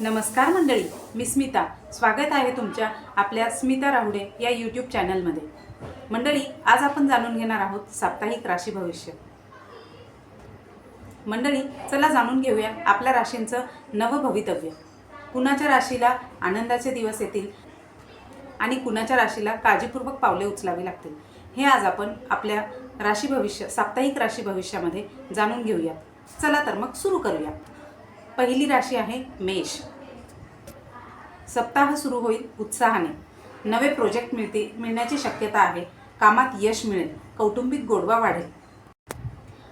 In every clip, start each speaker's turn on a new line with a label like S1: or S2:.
S1: नमस्कार मंडळी मी स्मिता. स्वागत आहे तुमच्या आपल्या स्मिता राहुडे या यूट्यूब चॅनलमध्ये मंडळी आज आपण जाणून घेणार आहोत साप्ताहिक राशी भविष्य. मंडळी चला जाणून घेऊया आपल्या राशींचं नवभवितव्य कुणाच्या राशीला आनंदाचे दिवस येतील आणि कुणाच्या राशीला काळजीपूर्वक पावले उचलावी लागतील हे आज आपण आपल्या राशी भविष्य साप्ताहिक राशी भविष्यामध्ये जाणून घेऊयात. चला तर मग सुरू करूया पहिली राशी आहे मेष. सप्ताह सुरू होईल उत्साहाने. नवे प्रोजेक्ट मिळते मिळण्याची शक्यता आहे. कामात यश मिळेल कौटुंबिक गोडवा वाढेल.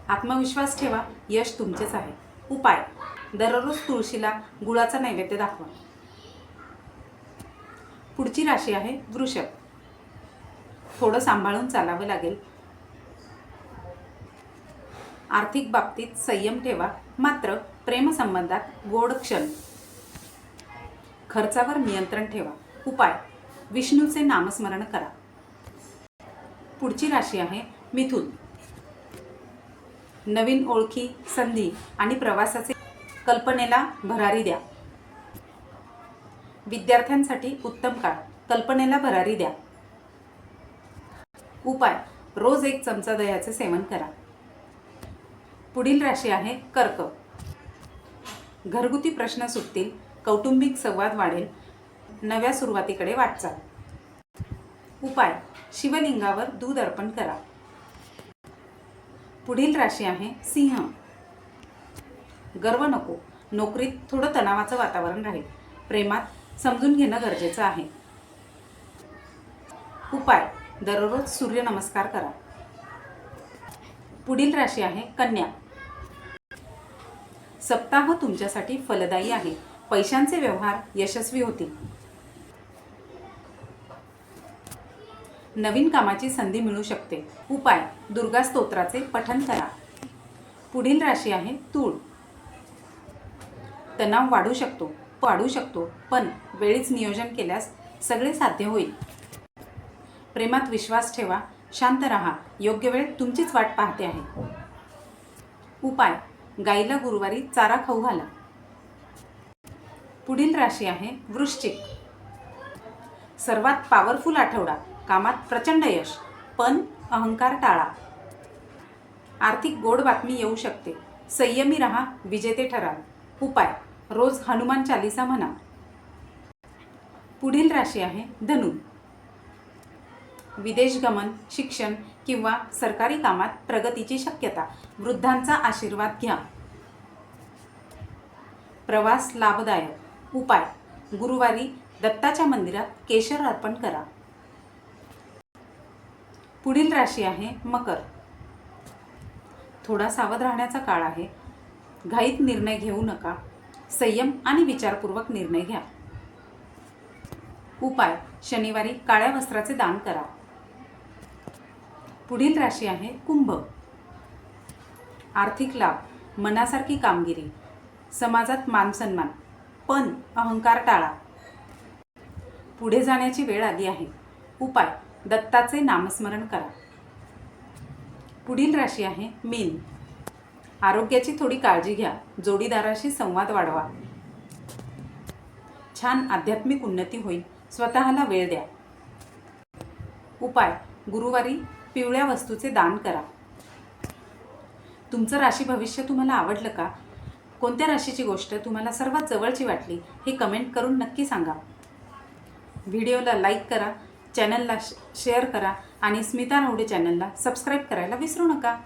S1: आत्मविश्वास ठेवा यश तुमचेच आहे. उपाय. दररोज तुळशीला गुळाचा नैवेद्य दाखवा. पुढची राशी आहे वृषभ. थोडं सांभाळून चालावं लागेल. आर्थिक बाबतीत संयम ठेवा मात्र प्रेमसंबंधात गोड क्षण. खर्चावर नियंत्रण ठेवा. उपाय. विष्णूचे नामस्मरण करा. पुढची राशी आहे मिथुन. नवीन ओळखी संधी आणि प्रवासाचे कल्पनेला भरारी द्या. विद्यार्थ्यांसाठी उत्तम काळ. कल्पनेला भरारी द्या. उपाय. रोज एक चमचा दह्याचे सेवन करा. पुढील राशी आहे कर्क. घरगुती प्रश्न सुटतील कौटुंबिक संवाद वाढेल नव्या सुरुवातीकडे वाटचाल. उपाय शिवलिंगावर दूध अर्पण करा. पुढील राशी आहे सिंह. गर्व नको नोकरीत थोडं तणावाचं वातावरण राहील. प्रेमात समजून घेणं गरजेचं आहे. उपाय दररोज सूर्यनमस्कार करा. पुढील राशी आहे कन्या. सप्ताह तुमच्यासाठी फलदायी आहे. पैशांचे व्यवहार यशस्वी होतील. नवीन कामाची संधी मिळू शकते. उपाय दुर्गा स्तोत्राचे पठन करा. पुढील राशी आहे तूळ. तणाव वाढू शकतो वाढू शकतो पण वेळीच नियोजन केल्यास सगळे साध्य होईल. प्रेमात विश्वास ठेवा शांत राहा योग्य वेळ तुमचीच वाट पाहते आहे. उपाय गाईला गुरुवारी चारा खाऊ घाला. पुढील राशी आहे वृश्चिक. सर्वात पॉवरफुल आठवडा. कामात प्रचंड यश पण अहंकार टाळा. आर्थिक गोड बातमी येऊ शकते. संयमी रहा विजेते ठराल उपाय रोज हनुमान चालिसा म्हणा. पुढील राशी आहे धनु. विदेशगमन शिक्षण किंवा सरकारी कामात प्रगतीची शक्यता. वृद्धांचा आशीर्वाद घ्या. प्रवास लाभदायक. उपाय. गुरुवारी दत्ताच्या मंदिरात केशर अर्पण करा. पुढील राशी आहे मकर. थोडा सावध राहण्याचा काळ आहे. घाईत निर्णय घेऊ नका. संयम आणि विचारपूर्वक निर्णय घ्या. उपाय. शनिवारी काळ्या वस्त्राचे दान करा. पुढील राशी आहे कुंभ. आर्थिक लाभ मनासारखी कामगिरी समाजात मानसन्मान पण अहंकार टाळा. पुढे जाण्याची वेळ आली आहे. उपाय दत्ताचे नामस्मरण करा. पुढील राशी आहे मीन. आरोग्याची थोडी काळजी घ्या. जोडीदाराशी संवाद वाढवा. छान आध्यात्मिक उन्नती होईल. स्वतःला वेळ द्या. उपाय गुरुवारी पिवळ्या वस्तूचे दान करा. तुमचं राशी भविष्य तुम्हाला आवडलं का? कोणत्या राशीची गोष्ट तुम्हाला सर्वात जवळची वाटली हे कमेंट करून नक्की सांगा. व्हिडिओला लाईक करा चॅनलला शेअर करा आणि स्मिता राहुडे चॅनलला सबस्क्राईब करायला विसरू नका.